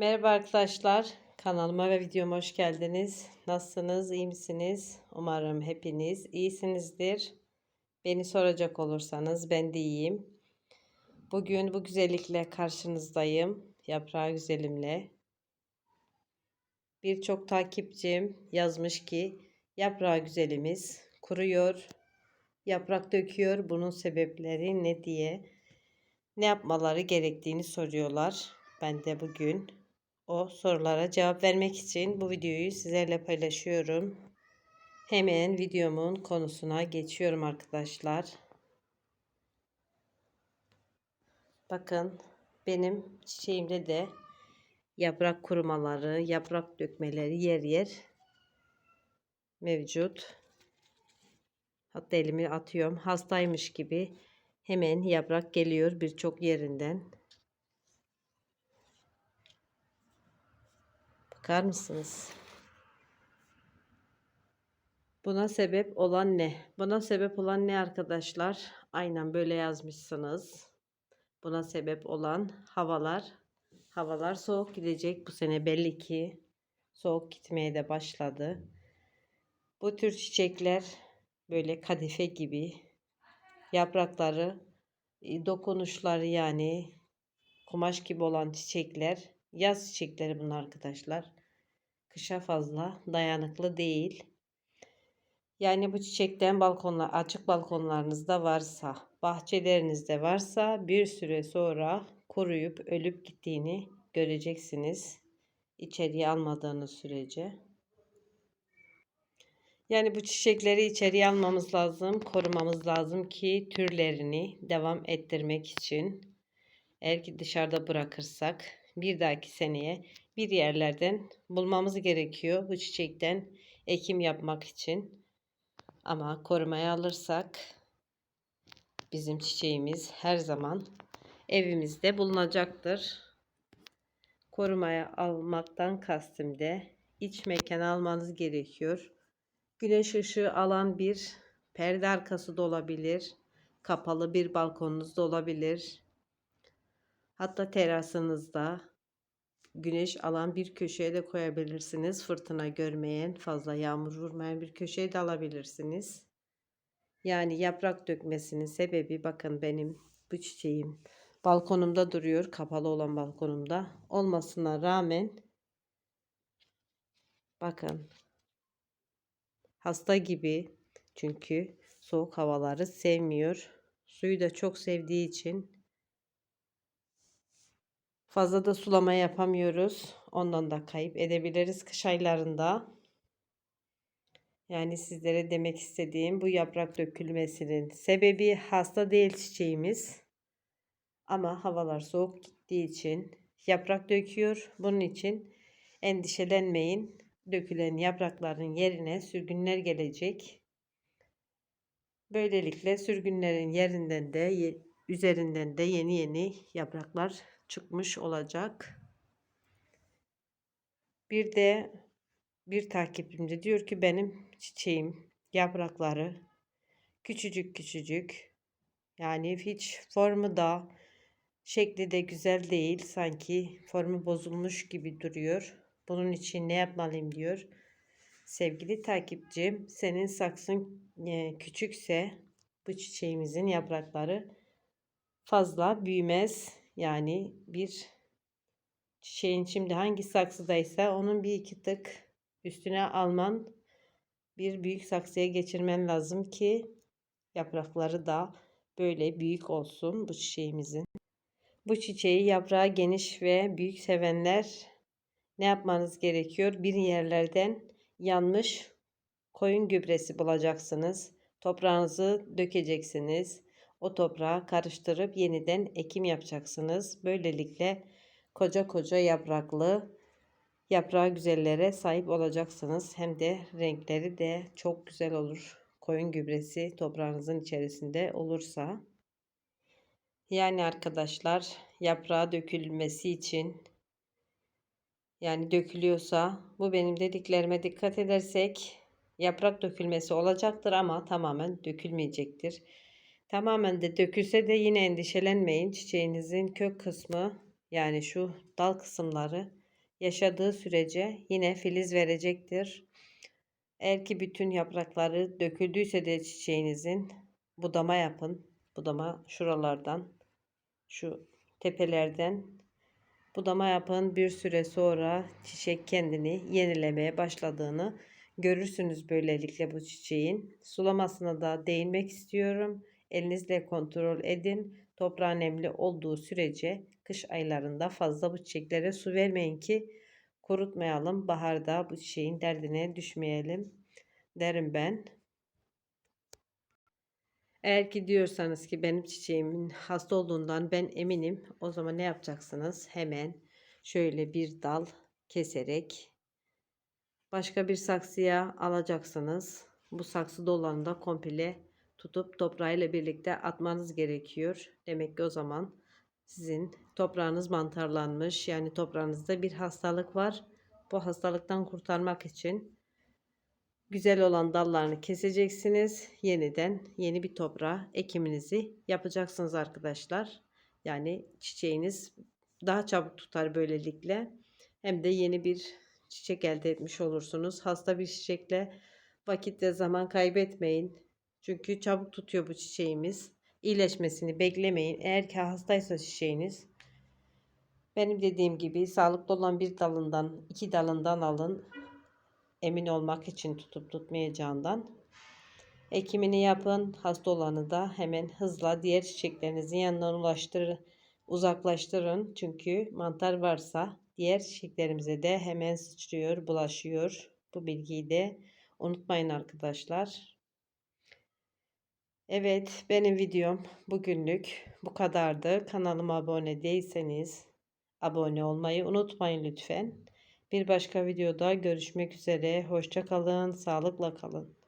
Merhaba arkadaşlar. Kanalıma ve videoma hoş geldiniz. Nasılsınız? iyi misiniz? Umarım hepiniz iyisinizdir. Beni soracak olursanız ben de iyiyim. Bugün bu güzellikle karşınızdayım. Yaprağı güzelimle. Birçok takipçim yazmış ki yaprağı güzelimiz kuruyor. Yaprak döküyor. Bunun sebepleri ne diye ne yapmaları gerektiğini soruyorlar. Ben de bugün o sorulara cevap vermek için bu videoyu sizlerle paylaşıyorum. Hemen videomun konusuna geçiyorum arkadaşlar. Bakın benim çiçeğimde de yaprak kurumaları, yaprak dökmeleri yer yer mevcut. Hatta elimi atıyorum. Hastaymış gibi hemen yaprak geliyor birçok yerinden. Bakar mısınız? Buna sebep olan ne? Buna sebep olan ne arkadaşlar? Aynen böyle yazmışsınız. Buna sebep olan havalar. Havalar soğuk gidecek bu sene belli ki. Soğuk gitmeye de başladı. Bu tür çiçekler böyle kadife gibi yaprakları e, dokunuşları yani kumaş gibi olan çiçekler Yaz çiçekleri bunlar arkadaşlar. Kışa fazla dayanıklı değil. Yani bu çiçekten balkonlar açık balkonlarınızda varsa, bahçelerinizde varsa bir süre sonra kuruyup ölüp gittiğini göreceksiniz. İçeriye almadığınız sürece. Yani bu çiçekleri içeriye almamız lazım, korumamız lazım ki türlerini devam ettirmek için. Eğer ki dışarıda bırakırsak bir dahaki seneye bir yerlerden bulmamız gerekiyor bu çiçekten ekim yapmak için. Ama korumaya alırsak bizim çiçeğimiz her zaman evimizde bulunacaktır. Korumaya almaktan kastım de iç mekan almanız gerekiyor. Güneş ışığı alan bir perde arkası da olabilir. Kapalı bir balkonunuz da olabilir. Hatta terasınızda güneş alan bir köşeye de koyabilirsiniz. Fırtına görmeyen, fazla yağmur vurmayan bir köşeye de alabilirsiniz. Yani yaprak dökmesinin sebebi bakın benim bu çiçeğim balkonumda duruyor. Kapalı olan balkonumda olmasına rağmen bakın hasta gibi çünkü soğuk havaları sevmiyor. Suyu da çok sevdiği için Fazla da sulama yapamıyoruz. Ondan da kayıp edebiliriz kış aylarında. Yani sizlere demek istediğim bu yaprak dökülmesinin sebebi hasta değil çiçeğimiz. Ama havalar soğuk gittiği için yaprak döküyor. Bunun için endişelenmeyin. Dökülen yaprakların yerine sürgünler gelecek. Böylelikle sürgünlerin yerinden de üzerinden de yeni yeni yapraklar çıkmış olacak. Bir de bir takipçimde diyor ki benim çiçeğim yaprakları küçücük küçücük yani hiç formu da şekli de güzel değil sanki formu bozulmuş gibi duruyor. Bunun için ne yapmalıyım diyor. Sevgili takipçim senin saksın e, küçükse bu çiçeğimizin yaprakları fazla büyümez yani bir çiçeğin şimdi hangi saksıdaysa onun bir iki tık üstüne alman bir büyük saksıya geçirmen lazım ki yaprakları da böyle büyük olsun bu çiçeğimizin. Bu çiçeği yaprağı geniş ve büyük sevenler ne yapmanız gerekiyor? Bir yerlerden yanmış koyun gübresi bulacaksınız. Toprağınızı dökeceksiniz. O toprağı karıştırıp yeniden ekim yapacaksınız. Böylelikle koca koca yapraklı yaprağı güzellere sahip olacaksınız. Hem de renkleri de çok güzel olur. Koyun gübresi toprağınızın içerisinde olursa. Yani arkadaşlar yaprağı dökülmesi için yani dökülüyorsa bu benim dediklerime dikkat edersek yaprak dökülmesi olacaktır ama tamamen dökülmeyecektir. Tamamen de dökülse de yine endişelenmeyin. Çiçeğinizin kök kısmı yani şu dal kısımları yaşadığı sürece yine filiz verecektir. Eğer ki bütün yaprakları döküldüyse de çiçeğinizin budama yapın. Budama şuralardan, şu tepelerden budama yapın. Bir süre sonra çiçek kendini yenilemeye başladığını görürsünüz böylelikle bu çiçeğin. Sulamasına da değinmek istiyorum. Elinizle kontrol edin. Toprağı nemli olduğu sürece kış aylarında fazla bu çiçeklere su vermeyin ki kurutmayalım. Baharda bu çiçeğin derdine düşmeyelim derim ben. Eğer ki diyorsanız ki benim çiçeğimin hasta olduğundan ben eminim. O zaman ne yapacaksınız? Hemen şöyle bir dal keserek başka bir saksıya alacaksınız. Bu saksı dolanı da komple tutup toprağıyla birlikte atmanız gerekiyor. Demek ki o zaman sizin toprağınız mantarlanmış. Yani toprağınızda bir hastalık var. Bu hastalıktan kurtarmak için güzel olan dallarını keseceksiniz. Yeniden yeni bir toprağa ekiminizi yapacaksınız arkadaşlar. Yani çiçeğiniz daha çabuk tutar böylelikle. Hem de yeni bir çiçek elde etmiş olursunuz. Hasta bir çiçekle vakit ve zaman kaybetmeyin. Çünkü çabuk tutuyor bu çiçeğimiz. İyileşmesini beklemeyin. Eğer ki hastaysa çiçeğiniz benim dediğim gibi sağlıklı olan bir dalından, iki dalından alın. Emin olmak için tutup tutmayacağından. Ekimini yapın. Hasta olanı da hemen hızla diğer çiçeklerinizin yanına ulaştırın. Uzaklaştırın. Çünkü mantar varsa diğer çiçeklerimize de hemen sıçrıyor, bulaşıyor. Bu bilgiyi de unutmayın arkadaşlar. Evet benim videom bugünlük bu kadardı. Kanalıma abone değilseniz abone olmayı unutmayın lütfen. Bir başka videoda görüşmek üzere. Hoşça kalın, sağlıkla kalın.